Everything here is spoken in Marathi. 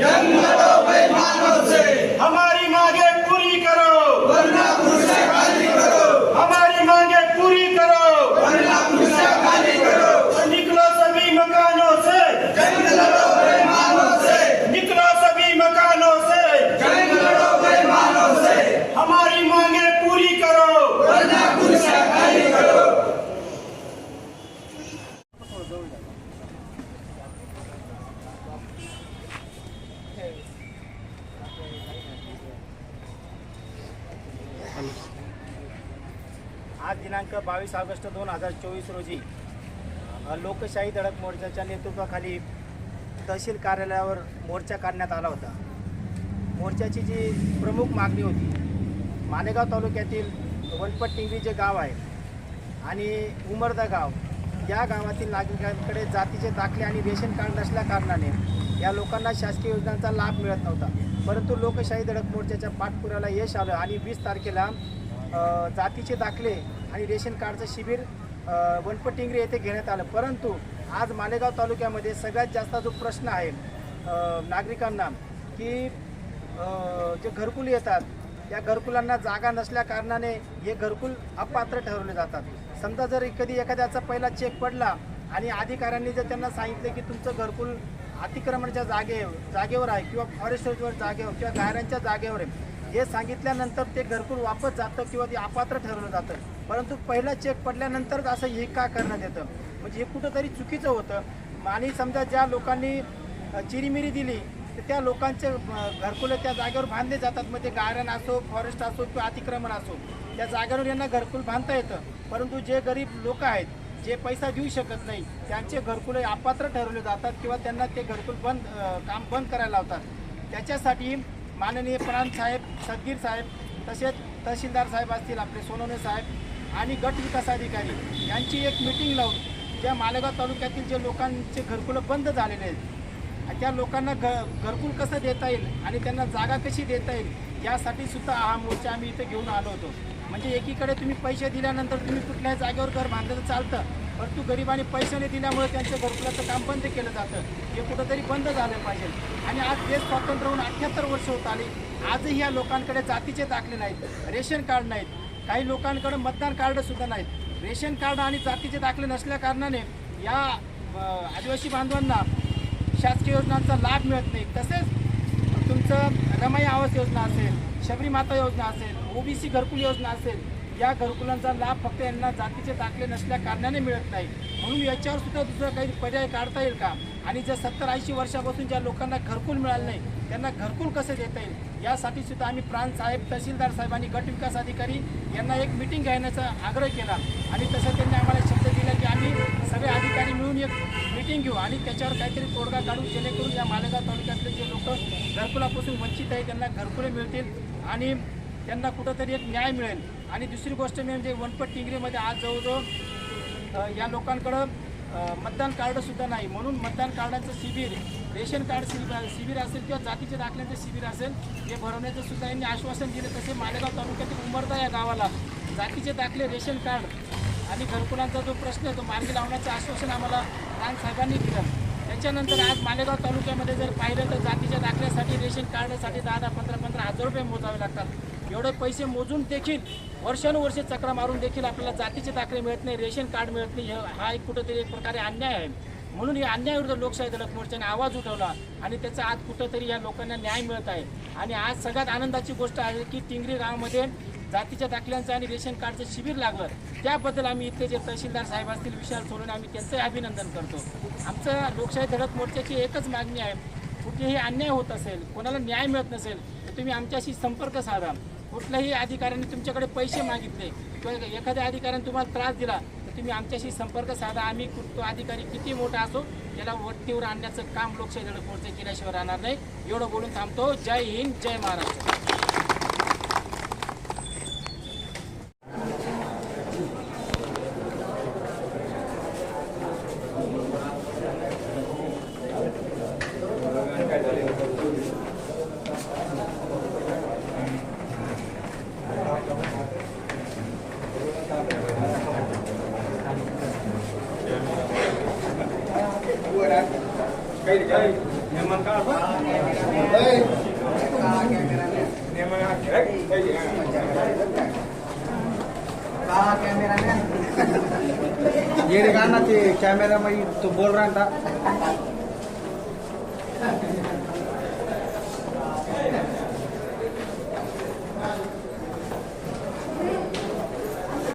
जंग आज दिनांक बावीस ऑगस्ट दोन हजार चोवीस रोजी लोकशाही धडक मोर्चाच्या नेतृत्वाखाली तहसील कार्यालयावर मोर्चा काढण्यात आला होता. मोर्चाची जी प्रमुख मागणी होती मालेगाव तालुक्यातील वनपट्टिंगी जे गाव आहे आणि उमरदा गाव या गावातील नागरिकांकडे जातीचे दाखले आणि रेशन कार्ड नसल्या कारणाने या लोकांना शासकीय योजनांचा लाभ मिळत नव्हता. परंतु लोकशाही धडक मोर्चाच्या पाठपुराला यश आलं आणि वीस तारखेला जातीचे दाखले आणि रेशन कार्डचं शिबिर वनपटिंगरी येथे घेण्यात आलं. परंतु आज मालेगाव तालुक्यामध्ये सगळ्यात जास्त जो प्रश्न आहे नागरिकांना की जे घरकुल येतात या घरकुलांना जागा नसल्या कारणाने हे घरकुल अपात्र ठरवले जातात. समजा जर कधी एखाद्याचा पहिला चेक पडला आणि अधिकाऱ्यांनी जर त्यांना सांगितले की तुमचं घरकुल अतिक्रमणाच्या जागे जागेवर आहे किंवा फॉरेस्टवर जागेवर किंवा गायरांच्या जागेवर आहे हे सांगितल्यानंतर ते घरकुल वापस जातं किंवा ते अपात्र ठरवलं जातं. परंतु पहिला चेक पडल्यानंतरच असं हे का करण्यात येतं? म्हणजे हे कुठंतरी चुकीचं होतं. आणि समजा ज्या लोकांनी चिरीमिरी दिली तर त्या लोकांचे घरकुलं त्या जागेवर बांधले जातात. मग ते गार्डन असो फॉरेस्ट असो किंवा अतिक्रमण असो त्या जागेवर यांना घरकुल बांधता येतं. परंतु जे गरीब लोक आहेत जे पैसा देऊ शकत नाही त्यांचे घरकुलं अपात्र ठरवले जातात किंवा त्यांना ते घरकुल बंद काम बंद करायला लावतात. त्याच्यासाठी माननीय प्रांत साहेब सदगीर साहेब तसेच तहसीलदार साहेब असतील आपले सोनवणे साहेब आणि गट विकास अधिकारी यांची एक मिटिंग लावून ज्या मालेगाव तालुक्यातील जे लोकांचे घरकुलं बंद झालेले आहेत त्या लोकांना घ घरकुल कसं देता येईल आणि त्यांना जागा कशी देता येईल यासाठी सुद्धा हा मोर्चा आम्ही इथे घेऊन आलो होतो. म्हणजे एकीकडे तुम्ही पैसे दिल्यानंतर तुम्ही कुठल्याही जागेवर घर बांधलं तर चालतं परंतु गरिबांनी पैसे नाही दिल्यामुळे त्यांचं घरकुलाचं काम बंद केलं जातं. हे कुठंतरी बंद झालं पाहिजे. आणि आज देश स्वातंत्र्य होऊन अठ्ठ्याहत्तर वर्ष होत आली. आजही या लोकांकडे जातीचे दाखले नाहीत रेशन कार्ड नाहीत काही लोकांकडे मतदान कार्डसुद्धा नाहीत. रेशन कार्ड आणि जातीचे दाखले नसल्या कारणाने या आदिवासी बांधवांना शासकीय योजनांचा लाभ मिळत नाही. तसेच तुमचं रमाई आवास योजना असेल शबरी माता योजना असेल ओबीसी घरकुल योजना असेल या घरकुलांचा लाभ फक्त यांना जातीचे दाखले नसल्या कारणाने मिळत नाही. म्हणून याच्यावर सुद्धा दुसरं काही पर्याय काढता येईल का? आणि ज्या सत्तर ऐंशी वर्षापासून ज्या लोकांना घरकुल मिळालं नाही त्यांना घरकुल कसं देता येईल? यासाठी सुद्धा आम्ही प्रांत साहेब तहसीलदार साहेब आणि गट विकास अधिकारी यांना एक मिटिंग घेण्याचा आग्रह केला. आणि तसं त्यांनी आम्हाला शब्द दिला की आम्ही सगळे अधिकारी मिळून एक मिटिंग घेऊ आणि त्याच्यावर काहीतरी तोडगा काढू जेणेकरून या मालेगाव तालुक्यातले जे लोक घरकुलापासून वंचित आहे त्यांना घरकुले मिळतील आणि त्यांना कुठंतरी एक न्याय मिळेल. आणि दुसरी गोष्ट म्हणजे वनपट टिंगरीमध्ये आज जवळजवळ या लोकांकडं मतदान कार्डसुद्धा नाही. म्हणून मतदान कार्डाचं शिबिर रेशन कार्ड शिबिर शिबिर असेल किंवा जातीचे दाखल्यांचं शिबिर असेल हे भरवण्याचं सुद्धा यांनी आश्वासन दिलं. तसे मालेगाव तालुक्यातील उमरदा या गावाला जातीचे दाखले रेशन कार्ड आणि घरकुलांचा जो प्रश्न आहे तो मार्गी लावण्याचं आश्वासन आम्हाला रानसाहेबांनी दिलं. त्याच्यानंतर आज मालेगाव तालुक्यामध्ये जर पाहिलं तर जातीच्या दाखल्यासाठी रेशन कार्डसाठी दहा दहा पंधरा पंधरा हजार रुपये मोजावे लागतात. एवढे पैसे मोजून देखील वर्षानुवर्षे चक्रा मारून देखील आपल्याला जातीचे दाखले मिळत नाही रेशन कार्ड मिळत नाही. हा एक कुठंतरी एक प्रकारे अन्याय आहे. म्हणून या अन्यायाविरुद्ध लोकशाही दलक मोर्चाने आवाज उठवला आणि त्याचा आज कुठंतरी या लोकांना न्याय मिळत आहे. आणि आज सगळ्यात आनंदाची गोष्ट आहे की टिंगरी गावामध्ये जातीच्या दाखल्यांचं आणि रेशन कार्डचं शिबिर लागलं त्याबद्दल आम्ही इथले जे तहसीलदार साहेब असतील विशाल सोडून आम्ही त्यांचंही अभिनंदन करतो. आमचं लोकशाही धडक मोर्चाची एकच मागणी आहे कुठेही अन्याय होत असेल कोणाला न्याय मिळत नसेल तर तुम्ही आमच्याशी संपर्क साधा. कुठल्याही अधिकाऱ्यांनी तुमच्याकडे पैसे मागितले किंवा एखाद्या अधिकाऱ्याने तुम्हाला त्रास दिला तर तुम्ही आमच्याशी संपर्क साधा. आम्ही तो अधिकारी किती मोठा असो त्याला वट्टीवर आणण्याचं काम लोकशाही धडक मोर्चा केल्याशिवाय राहणार नाही. एवढं बोलून थांबतो. जय हिंद जय महाराष्ट्र. ये रे गाना ते कॅमेरा मध्ये तो बोल रहा था।